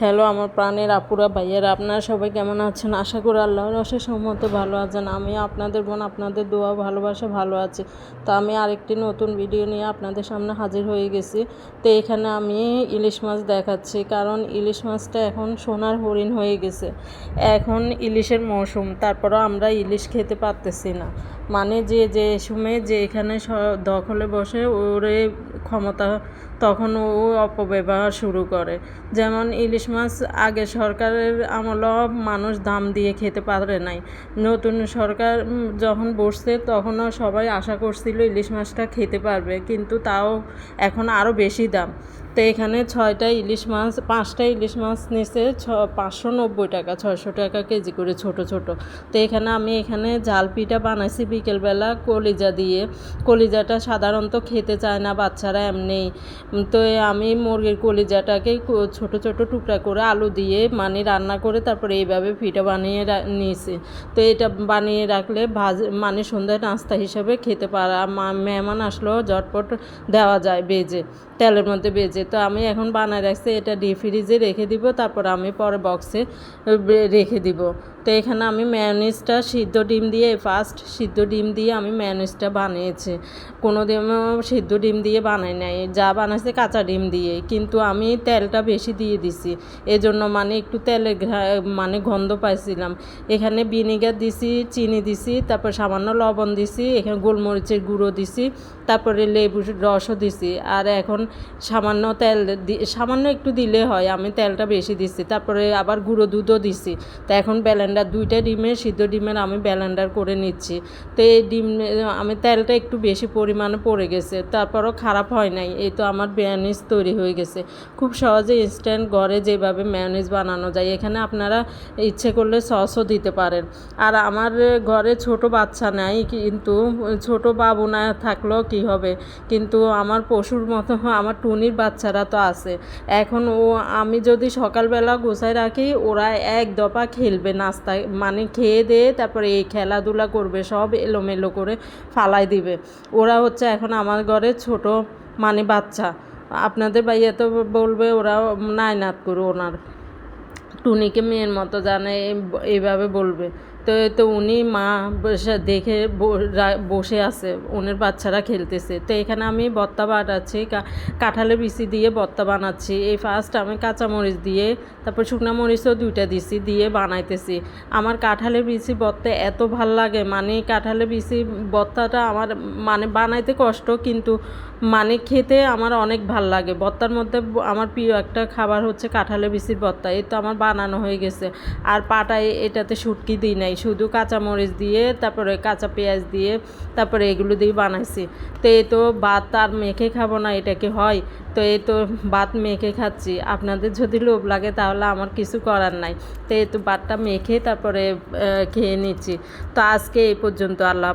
Hello আমার প্রাণের আপুরা, ভাইয়েরা, আপনারা সবাই কেমন আছেন? আশা করি আল্লাহর অশেষ সম্মত ভালো আছেন। আমি আপনাদের বোন, আপনাদের দোয়া, ভালোবাসা, ভালো আছে। তো আমি আরেকটি নতুন ভিডিও নিয়ে আপনাদের সামনে হাজির হয়ে গেছি। তো এখানে আমি ইলিশ মাছ দেখাচ্ছি, কারণ ইলিশ মাছটা এখন সোনার হরিণ হয়ে গেছে। এখন ইলিশের মৌসুম, তারপরও আমরা ইলিশ খেতে পারতেছি না। মানে যে যে সময়ে যে এখানে দখলে বসে ওরে ক্ষমতা, তখন ও অপব্যবহার শুরু করে। যেমন ইলিশ মাছ আগে সরকারের আমলও মানুষ দাম দিয়ে খেতে পারে নাই। নতুন সরকার যখন বসছে তখনও সবাই আশা করছিল ইলিশ মাছটা খেতে পারবে, কিন্তু তাও এখন আরও বেশি দাম। তো এখানে ছয়টা ইলিশ মাছ, পাঁচটা ইলিশ মাছ নিচে ছ, পাঁচশো নব্বই টাকা, ছয়শো টাকা কেজি করে ছোট ছোট। তো এখানে আমি এখানে জাল পিঠা বানাইছি বিকেলবেলা কলিজা দিয়ে, কলিজাটা সাধারণত খেতে চায় না বাচ্চারা এমনি। তো আমি মুরগির কলিজাটাকে ছোট ছোট টুকরা করে আলু দিয়ে মানে রান্না করে তারপরে এইভাবে পিঠা বানিয়ে নিয়েছি। তো এটা বানিয়ে রাখলে ভাজ মানে সন্ধ্যায় নাস্তা হিসাবে খেতে পারা মেহমান আসলেও ঝটপট দেওয়া যায় বেজে, তেলের মধ্যে বেজে। তো আমি এখন বানায় রাখছি, এটা ডিপ ফ্রিজে রেখে দিব, তারপর আমি পরে বক্সে রেখে দিব। তো এখানে আমি ম্যায়োনিজটা সিদ্ধ ডিম দিয়ে ফার্স্ট সিদ্ধ ডিম দিয়ে আমি ম্যায়োনিজটা বানিয়েছি। কোনো দিনও সিদ্ধ ডিম দিয়ে বানাই নাই। যা বানাইছে কাঁচা ডিম দিয়ে। কিন্তু আমি তেলটা বেশি দিয়ে দিছি। এজন্য মানে একটু তেলের মানে গন্ধ পাইছিলাম। এখানে ভিনেগার দিছি, চিনি দিছি, তারপর সামান্য লবণ দিছি, এখানে গোলমরিচের গুঁড়ো দিছি, তারপরে লেবু রসও দিছি। আর এখন সামান্য তেল সামান্য একটু দিলে হয়, আমি তেলটা বেশি দিছি। তারপরে আবার গুঁড়ো দুধও দিছি। তা এখন ব্যালেন্ডার দুইটা ডিমের সিদ্ধ ডিমের আমি ব্যালেন্ডার করে নিচ্ছি। তো এই ডিম, আমি তেলটা একটু বেশি পরিমাণে পড়ে গেছে, তারপরও খারাপ হয় নাই, এই তো আমার ম্যায়োনিজ তৈরি হয়ে গেছে। খুব সহজে ইনস্ট্যান্ট ঘরে যেভাবে ম্যায়োনিজ বানানো যায়, এখানে আপনারা ইচ্ছে করলে সসও দিতে পারেন। আর আমার ঘরে ছোট বাচ্চা নাই, কিন্তু ছোট বাবু না থাকলেও কী হবে? কিন্তু আমার পশুর মতো, আমার টুনির বাচ্চারা তো আছে। এখন ও, আমি যদি সকালবেলা গোছায় রাখি, ওরা এক দফা খেলবে, নাস্তা মানে খেয়ে দিয়ে তারপরে এই খেলাধুলা করবে, সব এলোমেলো করে ফালাই দিবে। ওরা হচ্ছে এখন আমার ঘরে ছোট মানে বাচ্চা। আপনাদের ভাইয়া তো বলবে ওরা নায়নাত করে ওনার। টুনিকে মেয়ের মতো জানে এই- এইভাবে বলবে। তো তো উনি মা দেখে বসে আছে ওনের বাচ্চারা খেলতেছে। তো এখানে আমি বত্তা বানাচ্ছি কাঁঠালের বিচি দিয়ে বত্তা বানাচ্ছি। এই ফার্স্ট আমি কাঁচামরিচ দিয়ে, তারপর শুকনো মরিচও দুইটা দিছি, দিয়ে বানাইতেছি। আমার কাঁঠালের বিচি বত্তা এত ভালো লাগে মানে কাঁঠালের বিচি বত্তাটা আমার মানে বানাইতে কষ্ট, কিন্তু মানে খেতে আমার অনেক ভালো লাগে। বত্তার মধ্যে আমার প্রিয় একটা খাবার হচ্ছে কাঁঠালের বিচির বত্তা এই তো আমার বানানো হয়ে গেছে। আর পাটায় এটাতে শুটকি দিই নাই। শুধু কাঁচামরিচ দিয়ে, তারপরে কাঁচা পেঁয়াজ দিয়ে, তারপরে এগুলো দিয়ে বানাইছি। তো এই তো ভাত আর মেখে খাব না, এটা কি হয়? তো এই তো ভাত মেখে খাচ্ছি। আপনাদের যদি লোভ লাগে তাহলে আমার কিছু করার নাই। তো এই তো ভাতটা মেখে তারপরে খেয়ে নিচ্ছি। তো আজকে এই পর্যন্ত আল্লাহ।